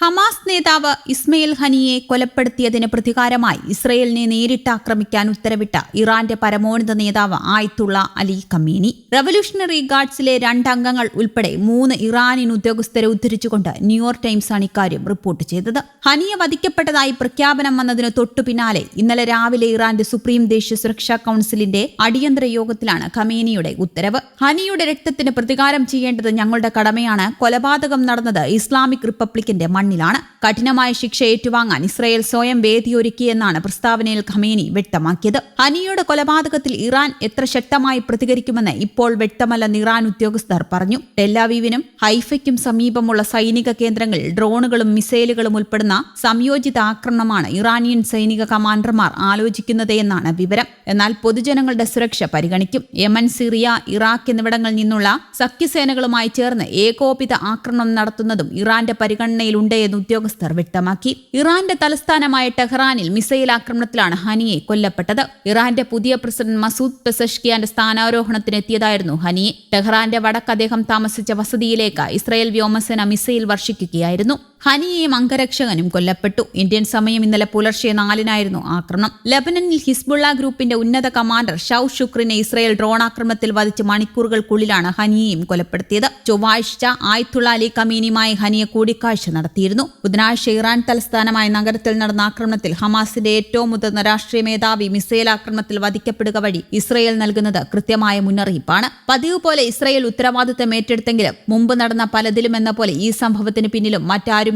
Hamas നേതാവ് ഇസ്മയിൽ ഹനിയെ കൊലപ്പെടുത്തിയതിന് പ്രതികാരമായി ഇസ്രയേലിനെ നേരിട്ട് ആക്രമിക്കാൻ ഉത്തരവിട്ട ഇറാന്റെ പരമോന്നത നേതാവ് ആയിത്തുള്ള അലി കമീനി റവല്യൂഷണറി ഗാർഡ്സിലെ രണ്ടംഗങ്ങൾ ഉൾപ്പെടെ മൂന്ന് ഇറാനിയൻ ഉദ്യോഗസ്ഥരെ ഉദ്ധരിച്ചുകൊണ്ട് ന്യൂയോർക്ക് ടൈംസ് ആണ് ഇക്കാര്യം റിപ്പോർട്ട് ചെയ്തത്. ഹനിയെ വധിക്കപ്പെട്ടതായി പ്രഖ്യാപനം വന്നതിന് തൊട്ടു പിന്നാലെ ഇന്നലെ രാവിലെ ഇറാന്റെ സുപ്രീം ദേശീയ സുരക്ഷാ കൌൺസിലിന്റെ അടിയന്തര യോഗത്തിലാണ് കമീനിയുടെ ഉത്തരവ്. ഹനിയുടെ രക്തത്തിന് പ്രതികാരം ചെയ്യേണ്ടത് ഞങ്ങളുടെ കടമയാണ്. കൊലപാതകം നടന്നത് ഇസ്ലാമിക് റിപ്പബ്ലിക്കിന്റെ മണ്ണിലാണ്. കഠിനമായ ശിക്ഷ ഏറ്റുവാങ്ങാൻ ഇസ്രയേൽ സ്വയം വേദിയൊരുക്കിയെന്നാണ് പ്രസ്താവനയിൽ ഖമേനി വ്യക്തമാക്കിയത്. ഹനിയുടെ കൊലപാതകത്തിൽ ഇറാൻ എത്ര ശക്തമായി പ്രതികരിക്കുമെന്ന് ഇപ്പോൾ വ്യക്തമല്ലെന്ന് ഇറാൻ ഉദ്യോഗസ്ഥർ പറഞ്ഞു. ടെല്ലാവീവിനും ഹൈഫയ്ക്കും സമീപമുള്ള സൈനിക കേന്ദ്രങ്ങളിൽ ഡ്രോണുകളും മിസൈലുകളും ഉൾപ്പെടുന്ന സംയോജിത ആക്രമണമാണ് ഇറാനിയൻ സൈനിക കമാൻഡർമാർ ആലോചിക്കുന്നതെന്നാണ് വിവരം. എന്നാൽ പൊതുജനങ്ങളുടെ സുരക്ഷ പരിഗണിക്കും. യമൻ സിറിയ ഇറാഖ് എന്നിവിടങ്ങളിൽ നിന്നുള്ള സഖ്യസേനകളുമായി ചേർന്ന് ഏകോപിത ആക്രമണം നടത്തുന്നതും ഇറാന്റെ പരിഗണനയിലുണ്ട് എന്ന് ഉദ്യോഗസ്ഥർ വ്യക്തമാക്കി. ഇറാന്റെ തലസ്ഥാനമായ ടെഹ്റാനിൽ മിസൈൽ ആക്രമണത്തിലാണ് ഹനിയെ കൊല്ലപ്പെട്ടത്. ഇറാന്റെ പുതിയ പ്രസിഡന്റ് മസൂദ് പെസഷ്കിയാന്റെ സ്ഥാനാരോഹണത്തിനെത്തിയതായിരുന്നു ഹനിയെ ടെഹ്റാന്റെ വടക്ക് അദ്ദേഹം താമസിച്ച വസതിയിലേക്ക് ഇസ്രായേൽ വ്യോമസേന മിസൈൽ വർഷിക്കുകയായിരുന്നു. ഹനിയെയും അംഗരക്ഷകനും കൊല്ലപ്പെട്ടു. ഇന്ത്യൻ സമയം ഇന്നലെ പുലർച്ചെ നാലിനായിരുന്നു ആക്രമണം. ലബനനിൽ ഹിസ്ബുള്ള ഗ്രൂപ്പിന്റെ ഉന്നത കമാൻഡർ ഷൌ ഷുക്രിനെ ഇസ്രയേൽ ഡ്രോൺ ആക്രമണത്തിൽ വധിച്ച് മണിക്കൂറുകൾക്കുള്ളിലാണ് ഹനിയെയും കൊലപ്പെടുത്തിയത്. ചൊവ്വാഴ്ച ആയത്തുള്ള അലി കമീനിയുമായി ഹനിയെ കൂടിക്കാഴ്ച നടത്തിയിരുന്നു. ബുധനാഴ്ച ഇറാൻ തലസ്ഥാനമായ നഗരത്തിൽ നടന്ന ആക്രമണത്തിൽ ഹമാസിന്റെ ഏറ്റവും മുതിർന്ന രാഷ്ട്രീയ മേധാവി മിസൈൽ ആക്രമണത്തിൽ വധിക്കപ്പെടുക വഴി ഇസ്രയേൽ നൽകുന്നത് കൃത്യമായ മുന്നറിയിപ്പാണ്. പതിവ് പോലെ ഇസ്രയേൽ ഉത്തരവാദിത്തം ഏറ്റെടുത്തെങ്കിലും മുമ്പ് നടന്ന പലതിലും എന്ന പോലെ ഈ സംഭവത്തിന് പിന്നിലും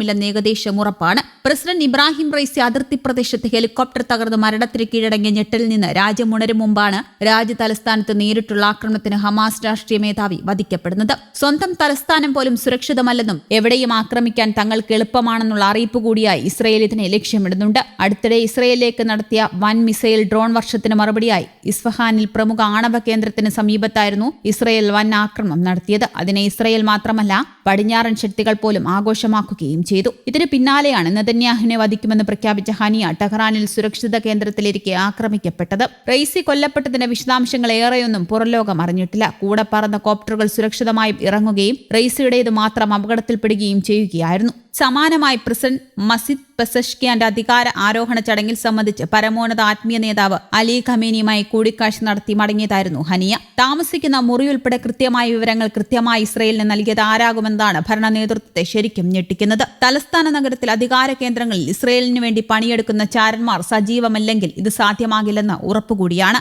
മറ്റാരുമില്ലെന്ന് ഏകദേശം ഉറപ്പാണ് പ്രസിഡന്റ് ഇബ്രാഹിം റൈസി അതിർത്തി പ്രദേശത്ത് ഹെലികോപ്റ്റർ തകർന്ന് മരണത്തിന് കീഴടങ്ങിയ ഞെട്ടലിൽ നിന്ന് രാജ്യം ഉണരും മുമ്പാണ് രാജ്യ തലസ്ഥാനത്ത് നേരിട്ടുള്ള ആക്രമണത്തിന് ഹമാസ് രാഷ്ട്രീയ മേധാവി വധിക്കപ്പെടുന്നത്. സ്വന്തം തലസ്ഥാനം പോലും സുരക്ഷിതമല്ലെന്നും എവിടെയും ആക്രമിക്കാൻ തങ്ങൾക്ക് എളുപ്പമാണെന്നുള്ള അറിയിപ്പ് കൂടിയായി ഇസ്രയേൽ ഇതിനെ ലക്ഷ്യമിടുന്നുണ്ട്. അടുത്തിടെ ഇസ്രയേലിലേക്ക് നടത്തിയ വൻ മിസൈൽ ഡ്രോൺ വർഷത്തിന് മറുപടിയായി ഇസ്ഫഹാനിൽ പ്രമുഖ ആണവ കേന്ദ്രത്തിന് സമീപത്തായിരുന്നു ഇസ്രയേൽ വൻ ആക്രമണം നടത്തിയത്. അതിനെ ഇസ്രയേൽ മാത്രമല്ല പടിഞ്ഞാറൻ ശക്തികൾ പോലും ആഘോഷമാക്കുകയും ചെയ്തു. ഇതിന് പിന്നാലെയാണ് നെതന്യാഹുവിനെ വധിക്കുമെന്ന് പ്രഖ്യാപിച്ച ഹനിയ ടെഹ്റാനിൽ സുരക്ഷിത കേന്ദ്രത്തിലിരിക്കെ ആക്രമിക്കപ്പെട്ടത്. റെയ്സി കൊല്ലപ്പെട്ടതിന്റെ വിശദാംശങ്ങൾ ഏറെയൊന്നും പുറലോകം അറിഞ്ഞിട്ടില്ല. കൂടെ പറന്ന കോപ്റ്ററുകൾ സുരക്ഷിതമായി ഇറങ്ങുകയും റെയ്സിയുടേത് മാത്രം അപകടത്തിൽപ്പെടുകയും ചെയ്യുകയായിരുന്നു. സമാനമായി പ്രസിഡന്റ് മസിദ് പെസഷ്കിയാന്റെ അധികാര ആരോഹണ ചടങ്ങിൽ സംബന്ധിച്ച് പരമോന്നത ആത്മീയ നേതാവ് അലി ഖമേനിയുമായി കൂടിക്കാഴ്ച നടത്തി മടങ്ങിയതായിരുന്നു ഹനിയ. താമസിക്കുന്ന മുറി ഉൾപ്പെടെ കൃത്യമായ വിവരങ്ങൾ കൃത്യമായി ഇസ്രയേലിന് നൽകിയത് ആരാകുമെന്നതാണ് ഭരണ നേതൃത്വത്തെ ശരിക്കും ഞെട്ടിക്കുന്നത്. തലസ്ഥാന നഗരത്തിൽ അധികാര കേന്ദ്രങ്ങളിൽ ഇസ്രയേലിന് വേണ്ടി പണിയെടുക്കുന്ന ചാരന്മാർ സജീവമല്ലെങ്കിൽ ഇത് സാധ്യമാകില്ലെന്ന് ഉറപ്പുകൂടിയാണ്.